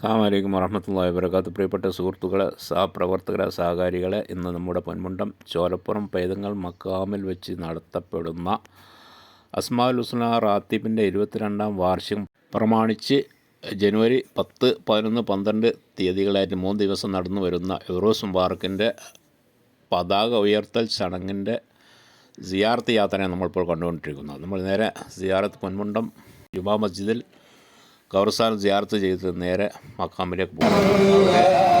അസ്സാം വലൈക്കും വറഹമത്തല്ലാ വബർക്കാത്ത് പ്രിയപ്പെട്ട സുഹൃത്തുക്കളെ സഹപ്രവർത്തകരെ സഹകാരികളെ ഇന്ന് നമ്മുടെ പൊന്മുണ്ടം ചോലപ്പുറം പൈതങ്ങൾ മക്കാമിൽ വെച്ച് നടത്തപ്പെടുന്ന അസ്മാൽ ഹുസ്ന റാത്തീബിന്റെ ഇരുപത്തിരണ്ടാം വാർഷികം പ്രമാണിച്ച് ജനുവരി പത്ത് പതിനൊന്ന് പന്ത്രണ്ട് തീയതികളായിട്ട് മൂന്ന് ദിവസം നടന്നു വരുന്ന യൂറോസ് മുബാറക്കിന്റെ പതാക ഉയർത്തൽ ചടങ്ങിന്റെ സിയാർത്ത് യാത്രയാണ് നമ്മളിപ്പോൾ കണ്ടുകൊണ്ടിരിക്കുന്നത്. നമ്മൾ നേരെ സിയാറത്ത് പൊന്മുണ്ടം ജുമാ മസ്ജിദിൽ ഖബർസ്ഥാൻ ജിയാർത്ത് ചെയ്ത് നേരെ മക്കാമിലേക്ക് പോകും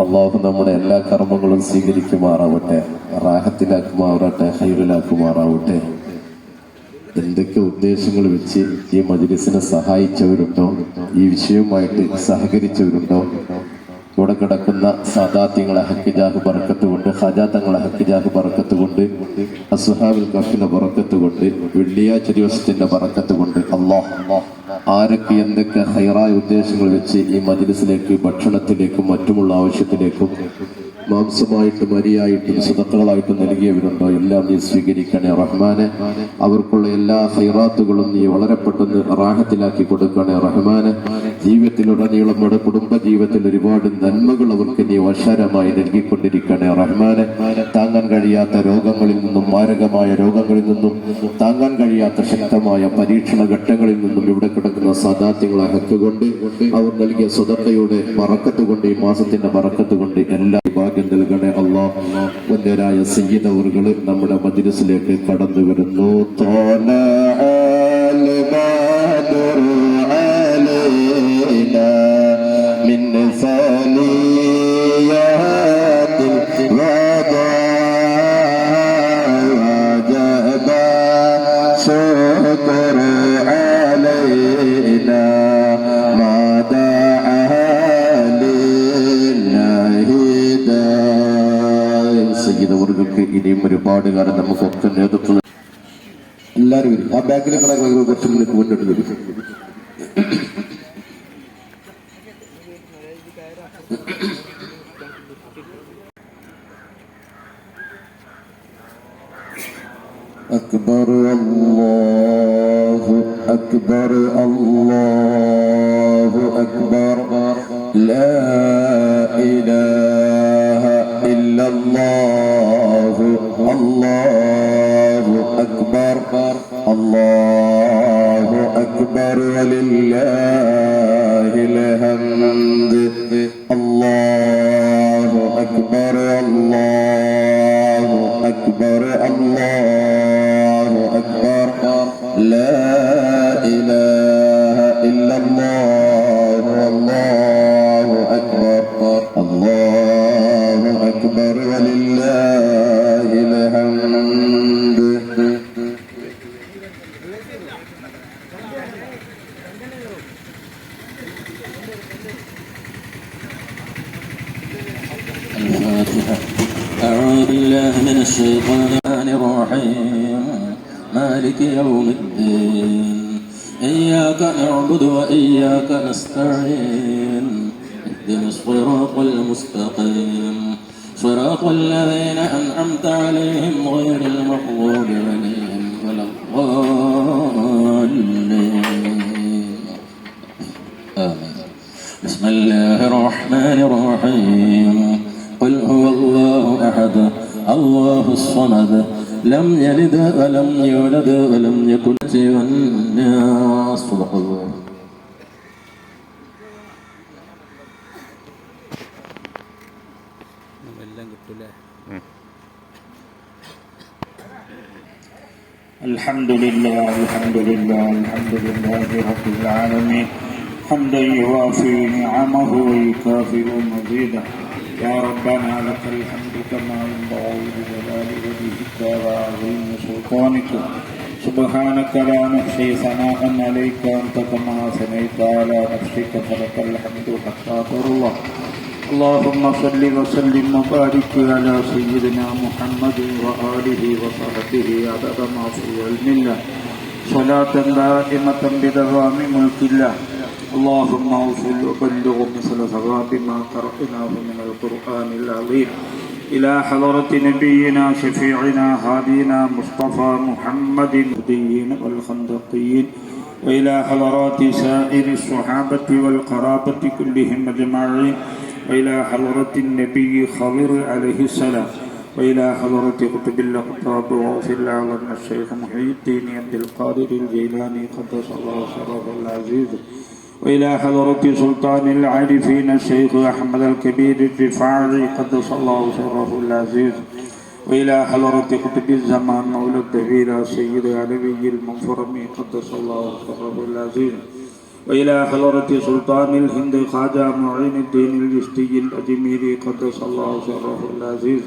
അള്ളാഹു നമ്മുടെ എല്ലാ കർമ്മങ്ങളും സ്വീകരിക്കുമാറാവട്ടെ റാഹത്തിലാക്കുമാറാവട്ടെ ഹൈറിലാക്കുമാറാവട്ടെ എന്തൊക്കെ ഉദ്ദേശങ്ങൾ വെച്ച് ഈ മജ്ലിസിനെ സഹായിച്ചവരുണ്ടോ? ഈ വിഷയവുമായിട്ട് സഹകരിച്ചവരുണ്ടോ? കിടക്കുന്ന സാദാത്യങ്ങളെ ഹക്കിജാഹ് പറക്കത്ത് കൊണ്ട് ഹജാത്തങ്ങളെ ഹക്കിജാഹ് പറക്കത്ത് കൊണ്ട് കഫിന്റെ പറക്കത്ത് കൊണ്ട് വെള്ളിയാഴ്ച ദിവസത്തിന്റെ പറക്കത്ത് കൊണ്ട് അള്ളാഹ് ആരൊക്കെ എന്തൊക്കെ ഹൈറായ ഉദ്ദേശങ്ങൾ വെച്ച് ഈ മജിലിസിലേക്ക് ഭക്ഷണത്തിലേക്കും മറ്റുമുള്ള ആവശ്യത്തിലേക്കും മാംസമായിട്ടും അരിയായിട്ടും സുതക്കളായിട്ടും നൽകിയവരുണ്ടോ? എല്ലാം നീ സ്വീകരിക്കണേ റഹ്മാനെ. അവർക്കുള്ള എല്ലാ ഹൈറാത്തുകളും നീ വളരെ പെട്ടെന്ന് റാഹത്തിലാക്കി കൊടുക്കണേ റഹ്മാനെ. ജീവിതത്തിലുടനീളം നമ്മുടെ കുടുംബ ജീവിതത്തിൽ ഒരുപാട് നന്മകൾ അവർക്ക് നീ വശാരമായി നൽകിക്കൊണ്ടിരിക്കണേ റഹ്മാനെ. താങ്ങാൻ കഴിയാത്ത രോഗങ്ങളിൽ നിന്നും മാരകമായ രോഗങ്ങളിൽ നിന്നും താങ്ങാൻ കഴിയാത്ത ശക്തമായ പരീക്ഷണ ഘട്ടങ്ങളിൽ നിന്നും ഇവിടെ കിടക്കുന്ന സദാത്യങ്ങളെ ഹക്കുകൊണ്ട് അവർ നൽകിയ സ്വതത്തയുടെ പറക്കത്തുകൊണ്ട് ഈ മാസത്തിന്റെ പറക്കത്തുകൊണ്ട് എല്ലാ നൽകണേ അള്ളാഹുരായ സയ്യിദവറുകള് നമ്മുടെ മജ്ലിസിലേക്ക് കടന്നു വരുന്നു തോല من ثنيات ഇനിയും ഒരുപാട് കാലം നമുക്കൊക്കെ നേതൃത്വം എല്ലാവരും വരും ആ ബാക്കിൽ കിടക്കുന്ന കുറച്ച് മുന്നിലേക്ക് മുന്നോട്ട് വരും أكبر الله أكبر الله أكبر لا إله الله أكبر ولله الحمد الله نستعين. اهدنا الصراط المستقيم. صراط الذين أنعمت عليهم غير المغضوب عليهم ولا الضالين. آمين. بسم الله الرحمن الرحيم. قل هو الله أحد الله الصمد. لم يلد ولم يولد ولم يكن له الناس صدق الله الحمد لله الحمد لله الحمد لله رب العالمين. حمدا يوافي نعمه ويكافئ مزيده. يا ربنا لك الحمد كما ينبغي لجلال وجهك وعظيم سلطانك. سبحانك لا نحصي ثناء عليك أنت كما اثنيت على نفسك فلك الحمد حتى ترضى. اللهم صل وسلم وبارك على سيدنا محمد وآله وصحبه عدد ما في علم الله صلاة دائمة بدوام ملك الله اللهم اوصل وبلغ مثل ثواب ما قرأناه من القرآن العظيم إلى حضرة نبينا شفيعنا هادينا مصطفى محمد الهديين والخندقيين وإلى حضرات سائر الصحابة والقرابة كلهم أجمعين وإلى حضرة النبي خضر عليه السلام وإلى حضرة قطب الأقطاب وغوث الأعظم الشيخ محي الدين عبد القادر الجيلاني قدس الله سره العزيز وإلى حضرة سلطان العارفين الشيخ أحمد الكبير الرفاعي قدس الله سره العزيز وإلى حضرة قطب الزمان مولى الدبير سيد علوي المنفرم قدس الله سره العزيز. وإلى حضرة سلطان الهند خواجة معين الدين الجشتي الأجميري قدس الله سره العزيز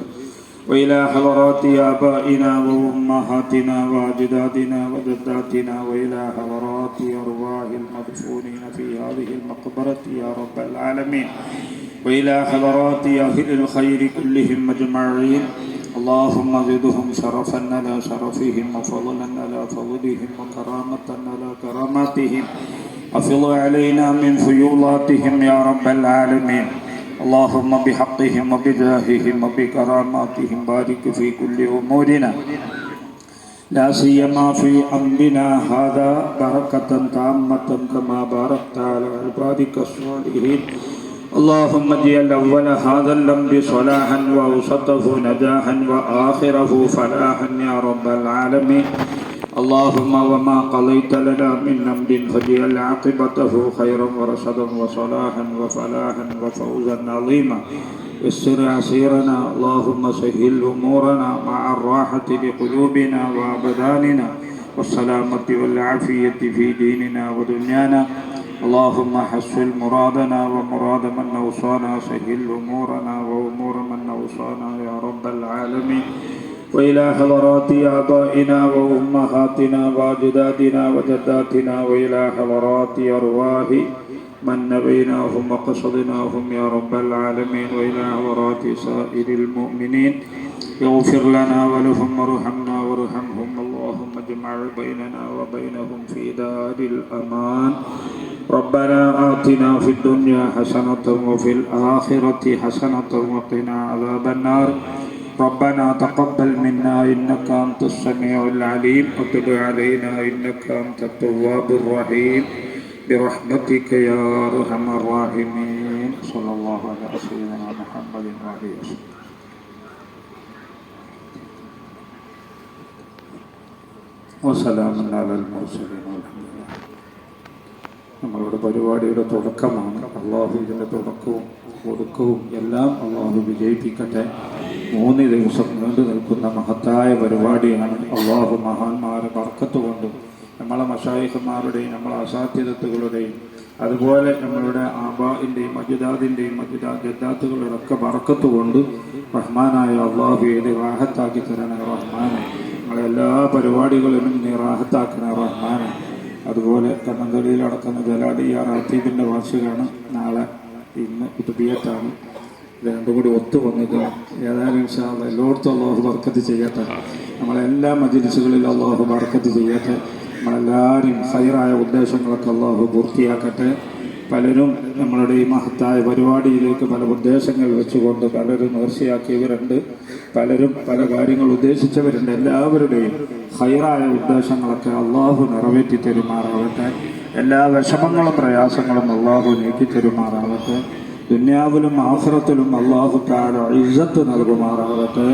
وإلى حضرات آبائنا وأمهاتنا وأجدادنا وجداتنا وإلى حضرات أرواح المدفونين في هذه المقبرة يا رب العالمين. وإلى حضرات أهل الخير كلهم أجمعين. اللهم زدهم شرفا على شرفهم وفضلا على فضلهم وكرامة على كراماتهم. أفض علينا من فيوضاتهم يا رب العالمين. اللهم بحقهم وبجاههم وبكراماتهم بارك في كل أمورنا. لا سيما في أمرنا هذا بركة تامة كما باركت على عبادك الصالحين. اللهم اجعل أول هذا الأمر صلاحا وأوسطه نجاحا وآخره فلاحا يا رب العالمين. اللهم وما قضيت لنا من أمر فاجعل عاقبته خيرا ورشدا وصلاحا وفلاحا وفوزا عظيما. يسر عسيرنا اللهم سهل أمورنا مع الراحة لقلوبنا وأبداننا والسلامة والعافية في ديننا ودنيانا. اللهم حسن مرادنا ومراد من أوصانا سهل أمورنا وأمور من أوصانا يا رب العالمين. وإلى حضرات آبائنا وأمهاتنا وأجدادنا وجداتنا وإلى حضرات أرواح من نبيناهم وقصدناهم يا رب العالمين وإلى حضرات سائر المؤمنين. اغفر لنا ولهم وارحمنا وارحمهم. اللهم اجمع بيننا وبينهم في دار الأمان. ربنا آتنا في الدنيا حسنة وفي الآخرة حسنة وقنا عذاب النار. ربنا تقبل منا إنك أنت السميع العليم وتب علينا إنك أنت التواب الرحيم برحمتك يا أرحم الراحمين صلى الله على سيدنا محمد وعلى وسلم وسلام على المرسلين والحمد لله നമ്മളുടെ പരിപാടിയുടെ തുടക്കമാണ് അള്ളാഹു ഇതിൻ്റെ തുടക്കവും ഒടുക്കവും എല്ലാം അള്ളാഹു വിജയിപ്പിക്കട്ടെ മൂന്ന് ദിവസം നീണ്ടു നിൽക്കുന്ന മഹത്തായ പരിപാടിയാണ് അള്ളാഹു മഹാന്മാരെ ബർക്കത്ത് കൊണ്ട് നമ്മളെ മഷായിഖന്മാരുടെയും നമ്മളെ അസാധ്യതകളുടെയും അതുപോലെ നമ്മളുടെ ആബാഇന്റെയും മജുദാദിന്റെയും മജുദാ ജദ്ദാത്തുകളുടെ ഒക്കെ ബർക്കത്ത് കൊണ്ട് റഹ്മാനായ അള്ളാഹു ഏത് റാഹത്താക്കി തരണേ റഹ്മാനെ. നമ്മളെ എല്ലാ പരിപാടികളിലും നീ റാഹത്താക്കണേ റഹ്മാനെ. അതുപോലെ കണ്ണന്തളിയിൽ നടക്കുന്ന ജലാഡിയാർ ആർ അത്തീബിന്റെ വാർഷികമാണ് നാളെ ഇന്ന് ഇത് രണ്ടും കൂടി ഒത്തു വന്നത് ഏതായാലും എല്ലായിടത്തും അള്ളാഹു ബർക്കത്ത് ചെയ്യട്ടെ. നമ്മളെല്ലാ മജിലിസുകളിലും അള്ളാഹു ബർക്കത്ത് ചെയ്യട്ടെ. നമ്മളെല്ലാവരും ഹൈറായ ഉദ്ദേശങ്ങളൊക്കെ അള്ളാഹു പൂർത്തിയാക്കട്ടെ. പലരും നമ്മളുടെ ഈ മഹത്തായ പരിപാടിയിലേക്ക് പല ഉദ്ദേശങ്ങൾ വെച്ചുകൊണ്ട് പലരും നേർച്ചയാക്കിയവരുണ്ട് പലരും പല കാര്യങ്ങൾ ഉദ്ദേശിച്ചവരുണ്ട്. എല്ലാവരുടെയും ഹൈറായ ഉദ്ദേശങ്ങളൊക്കെ അള്ളാഹു നിറവേറ്റി തരുമാറാവട്ടെ എല്ലാ വിഷമങ്ങളും പ്രയാസങ്ങളും അള്ളാഹു നീക്കി തരുമാറാവട്ടെ ദുന്യാവിലും ആഹ്റത്തിലും അള്ളാഹു താഴെ ഇജ്ജത്ത് നൽകുമാറാകട്ടെ.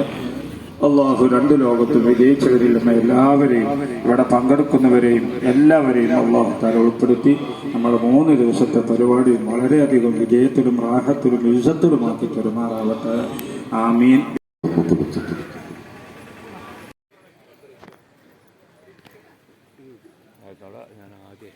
അള്ളാഹു രണ്ട് ലോകത്തും വിജയിച്ചവരിലും എല്ലാവരെയും ഇവിടെ പങ്കെടുക്കുന്നവരെയും എല്ലാവരെയും അള്ളാഹു താര ഉൾപ്പെടുത്തി നമ്മൾ മൂന്ന് ദിവസത്തെ പരിപാടിയും വളരെയധികം വിജയത്തിലും റാഹത്തിലും ഇജ്ജത്തിലുമാക്കി പെരുമാറാവട്ടെ ആമീൻ. ഞാൻ ആദ്യം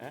ഏ